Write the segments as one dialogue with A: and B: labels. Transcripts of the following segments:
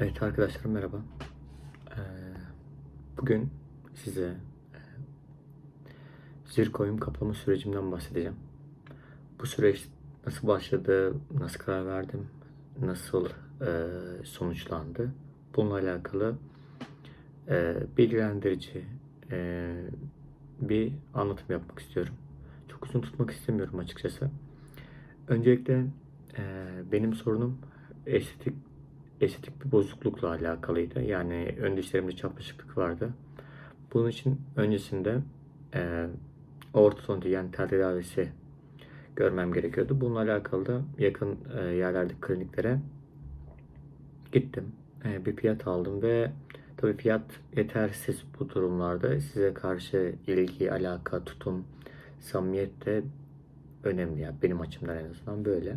A: Evet arkadaşlar merhaba. Ee, bugün size e, zirkoyum kaplama sürecimden bahsedeceğim. Bu süreç nasıl başladı, nasıl karar verdim, nasıl e, sonuçlandı. Bununla alakalı e, bilgilendirici bir anlatım yapmak istiyorum. Çok uzun tutmak istemiyorum açıkçası. Öncelikle benim sorunum estetik estetik bir bozuklukla alakalıydı. Yani ön dişlerimde çapraşıklık vardı. Bunun için öncesinde e, ortodonti yani tel tedavisi görmem gerekiyordu. Bununla alakalı da yakın e, yerlerdeki kliniklere gittim. E, bir fiyat aldım ve tabii fiyat yetersiz bu durumlarda. Size karşı ilgi, alaka, tutum, samimiyet de önemli. Yani benim açımdan en azından böyle.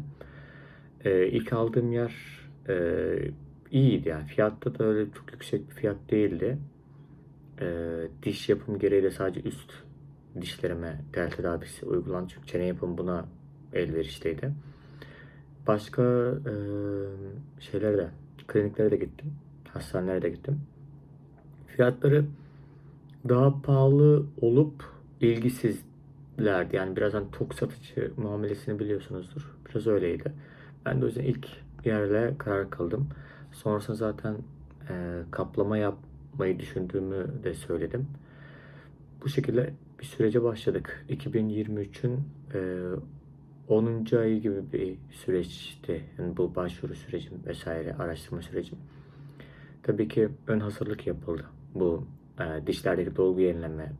A: E, ilk aldığım yer e, iyiydi yani fiyatta da öyle çok yüksek bir fiyat değildi. E, diş yapım gereği de sadece üst dişlerime tel tedavisi uygulandı çünkü çene yapımı buna elverişliydi. Başka e, şeylere de kliniklere de gittim. Hastanelere de gittim. Fiyatları daha pahalı olup ilgisizlerdi. Yani birazdan tok satıcı muamelesini biliyorsunuzdur. Biraz öyleydi. Ben de o yüzden ilk yerle karar kıldım. Sonrasında zaten e, kaplama yapmayı düşündüğümü de söyledim. Bu şekilde bir sürece başladık. 2023'ün e, 10. ayı gibi bir süreçti. Yani bu başvuru sürecim vesaire araştırma sürecim. Tabii ki ön hazırlık yapıldı. Bu e, dişlerdeki dolgu yenileme,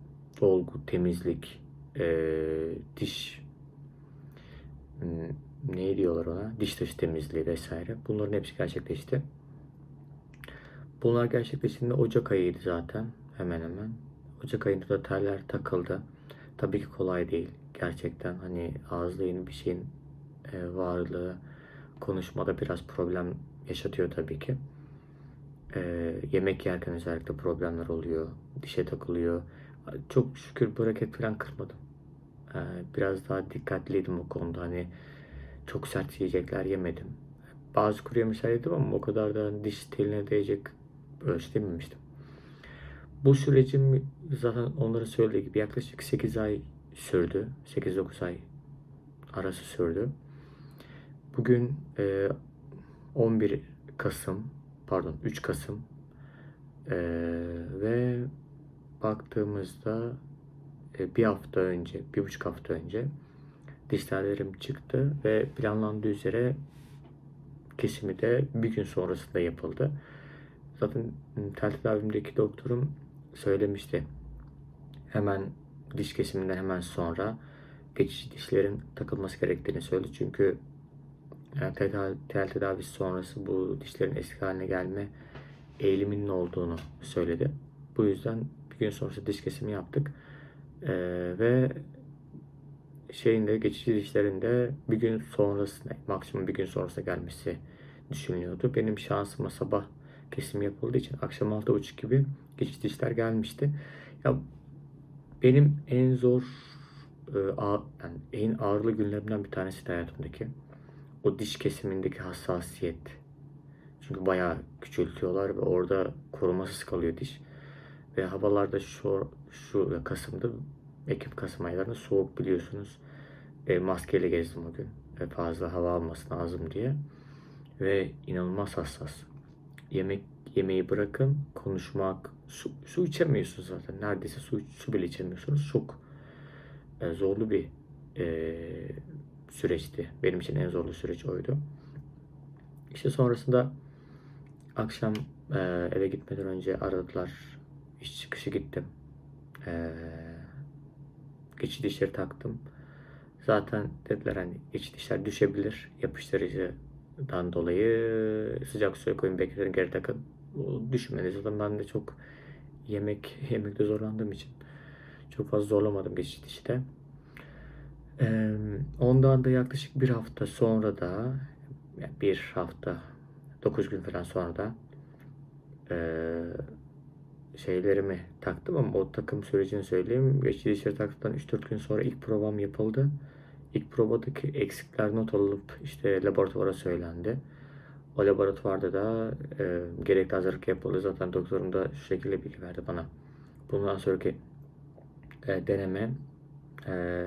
A: dolgu, temizlik, e, diş hmm, ne diyorlar ona? Diş dışı temizliği vesaire. Bunların hepsi gerçekleşti. Bunlar gerçekleştiğinde Ocak ayıydı zaten. Hemen hemen. Ocak ayında da teller takıldı. Tabii ki kolay değil. Gerçekten hani ağızda yeni bir şeyin e, varlığı konuşmada biraz problem yaşatıyor tabii ki. E, yemek yerken özellikle problemler oluyor. Dişe takılıyor. Çok şükür braket falan kırmadım. E, biraz daha dikkatliydim o konuda. Hani çok sert yiyecekler yemedim. Bazı kuru yemişler yedim ama o kadar da diş teline değecek ölçüde yememiştim. Bu sürecim zaten onlara söylediği gibi yaklaşık 8 ay sürdü. 8-9 ay arası sürdü. Bugün e, 11 Kasım, pardon 3 Kasım e, ve baktığımızda e, bir hafta önce, bir buçuk hafta önce diş tellerim çıktı ve planlandığı üzere kesimi de bir gün sonrasında yapıldı. Zaten tel tedavimdeki doktorum söylemişti. Hemen diş kesiminden hemen sonra geçici dişlerin takılması gerektiğini söyledi. Çünkü yani tel, tel tedavisi sonrası bu dişlerin eski haline gelme eğiliminin olduğunu söyledi. Bu yüzden bir gün sonrası diş kesimi yaptık. Ee, ve şeyinde geçici dişlerinde bir gün sonrasında maksimum bir gün sonrasında gelmesi düşünülüyordu. Benim şansıma sabah kesim yapıldığı için akşam 6.30 gibi geçici dişler gelmişti. Ya benim en zor e, yani en ağırlı günlerimden bir tanesi de hayatımdaki. O diş kesimindeki hassasiyet. Çünkü bayağı küçültüyorlar ve orada korumasız kalıyor diş. Ve havalarda şu, şu Kasım'da Ekim Kasım aylarında soğuk biliyorsunuz. E, maskeyle gezdim o gün. E, fazla hava almasın lazım diye. Ve inanılmaz hassas. Yemek yemeği bırakın, konuşmak, su, su içemiyorsunuz zaten. Neredeyse su, su bile içemiyorsunuz. Çok e, zorlu bir e, süreçti. Benim için en zorlu süreç oydu. İşte sonrasında akşam e, eve gitmeden önce aradılar. İş çıkışı gittim. E, geçici dişleri taktım. Zaten dediler hani geçici dişler düşebilir yapıştırıcıdan dolayı sıcak suya koyun bekletin geri takın. Düşmedi. Zaten ben de çok yemek yemekte zorlandığım için çok fazla zorlamadım geçici dişte. Ee, ondan da yaklaşık bir hafta sonra da bir hafta 9 gün falan sonra da ee, şeylerimi taktım ama o takım sürecini söyleyeyim. Geçici dişleri taktıktan 3-4 gün sonra ilk provam yapıldı. İlk provadaki eksikler not alıp işte laboratuvara söylendi. O laboratuvarda da e, gerekli hazırlık yapıldı. Zaten doktorum da şu şekilde bilgi verdi bana. Bundan sonraki e, deneme e,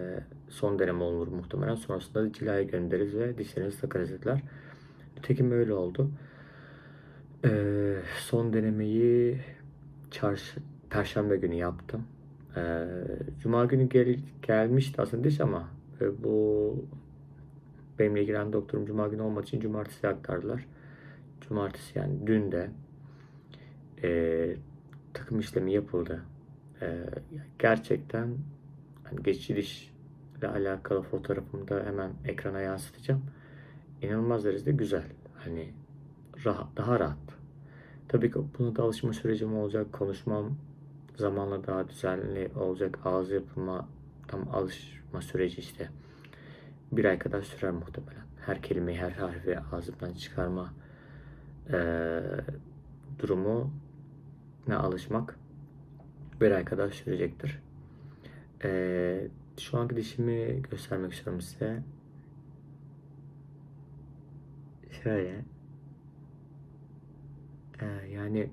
A: son deneme olur muhtemelen. Sonrasında da cilaya göndeririz ve dişlerinizi takarız dediler. Nitekim öyle oldu. E, son denemeyi çarşı, perşembe günü yaptım. E, Cuma günü gel, gelmişti aslında diş ama e, bu benimle ilgilenen doktorum Cuma günü olmadığı için Cumartesi aktardılar. Cumartesi yani dün de e, takım işlemi yapıldı. E, gerçekten hani geçici diş ile alakalı fotoğrafımı da hemen ekrana yansıtacağım. İnanılmaz derecede güzel. Hani rahat, daha rahat. Tabii ki buna da alışma sürecim olacak. Konuşmam zamanla daha düzenli olacak. Ağız yapıma tam alışma süreci işte bir ay kadar sürer muhtemelen. Her kelimeyi, her harfi ağzımdan çıkarma eee, durumu ne alışmak bir ay kadar sürecektir. Eee, şu anki dişimi göstermek istiyorum size. Şöyle. Eee, yani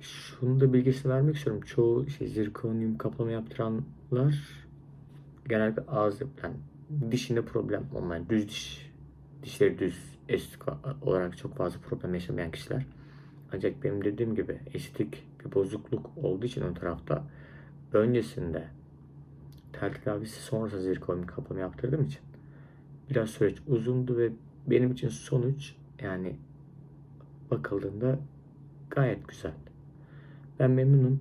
A: şunu da bilgisini vermek istiyorum. Çoğu şey zirkonyum kaplama yaptıranlar genellikle ağız yani dişinde problem olmayan düz diş dişleri düz estetik olarak çok fazla problem yaşamayan kişiler. Ancak benim dediğim gibi estetik bir bozukluk olduğu için ön tarafta öncesinde tel tedavisi sonrası zirkonyum kaplama yaptırdığım için biraz süreç uzundu ve benim için sonuç yani bakıldığında gayet güzel. Ben memnunum.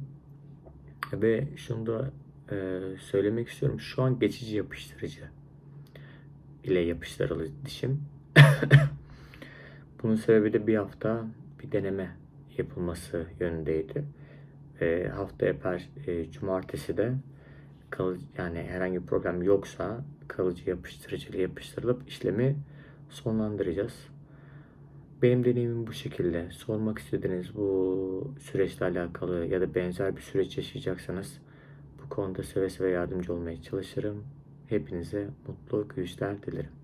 A: Ve şunu da e, söylemek istiyorum. Şu an geçici yapıştırıcı ile yapıştırılı dişim. Bunun sebebi de bir hafta bir deneme yapılması yönündeydi. E, haftaya per, e, cumartesi de kalıcı, yani herhangi bir problem yoksa kalıcı yapıştırıcı ile yapıştırılıp işlemi sonlandıracağız. Benim deneyimim bu şekilde. Sormak istediğiniz bu süreçle alakalı ya da benzer bir süreç yaşayacaksanız bu konuda seve seve yardımcı olmaya çalışırım. Hepinize mutlu gülüşler dilerim.